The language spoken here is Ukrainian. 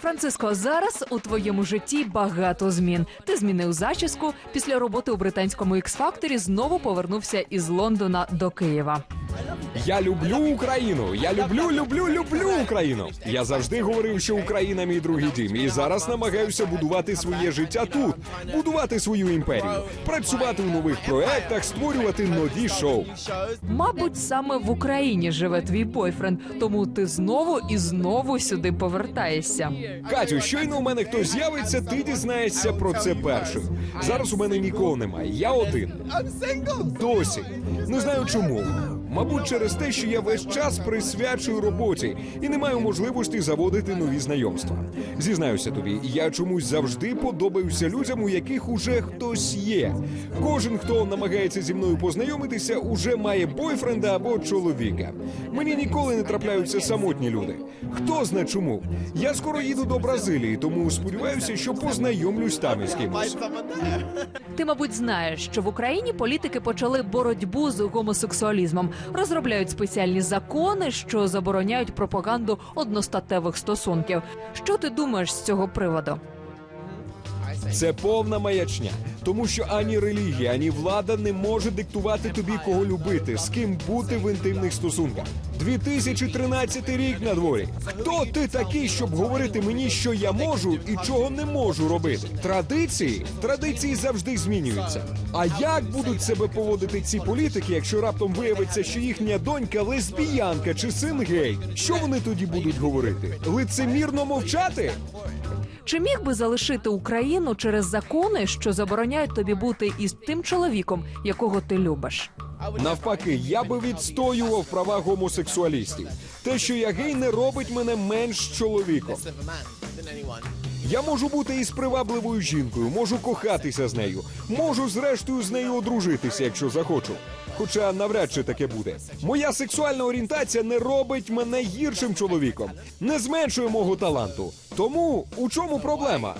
Франциско, зараз у твоєму житті багато змін. Ти змінив зачіску після роботи у британському ікс-факторі. знову повернувся із Лондона до Києва. Я люблю Україну. Я люблю, люблю, люблю Україну. Я завжди говорив, що Україна мій другий дім, і зараз намагаюся будувати своє життя тут, будувати свою імперію, працювати у нових проектах, створювати нові шоу. Мабуть, саме в Україні живе твій бойфренд, тому ти знову і знову сюди повертаєшся. Катю, щойно у мене хтось з'явиться, ти дізнаєшся про це першим. Зараз у мене нікого немає. Я один. Досі. Не знаю чому. Мабуть, через те, що я весь час присвячую роботі і не маю можливості заводити нові знайомства. Зізнаюся тобі, я чомусь завжди подобаюся людям, у яких уже хтось є. Кожен, хто намагається зі мною познайомитися, уже має бойфренда або чоловіка. Мені ніколи не трапляються самотні люди. Хто зна чому? Я скоро їду до Бразилії, тому сподіваюся, що познайомлюсь там із кимось. Ти, мабуть, знаєш, що в Україні політики почали боротьбу з гомосексуалізмом, розробляють спеціальні закони, що забороняють пропаганду одностатевих стосунків. Що ти думаєш з цього приводу? Це повна маячня, тому що ані релігія, ані влада не може диктувати тобі, кого любити, з ким бути в інтимних стосунках. 2013 рік на дворі. Хто ти такий, щоб говорити мені, що я можу і чого не можу робити? Традиції традиції завжди змінюються. А як будуть себе поводити ці політики, якщо раптом виявиться, що їхня донька лесбіянка чи син гей? Що вони тоді будуть говорити? Лицемірно мовчати? Чи міг би залишити Україну через закони, що забороняють тобі бути із тим чоловіком, якого ти любиш? Навпаки, я би відстоював права гомосексуалістів. Те, що я гей, не робить мене менш чоловіком. Я можу бути із привабливою жінкою, можу кохатися з нею, можу зрештою з нею одружитися, якщо захочу. Хоча навряд чи таке буде. Моя сексуальна орієнтація не робить мене гіршим чоловіком, не зменшує мого таланту. Тому у чому проблема?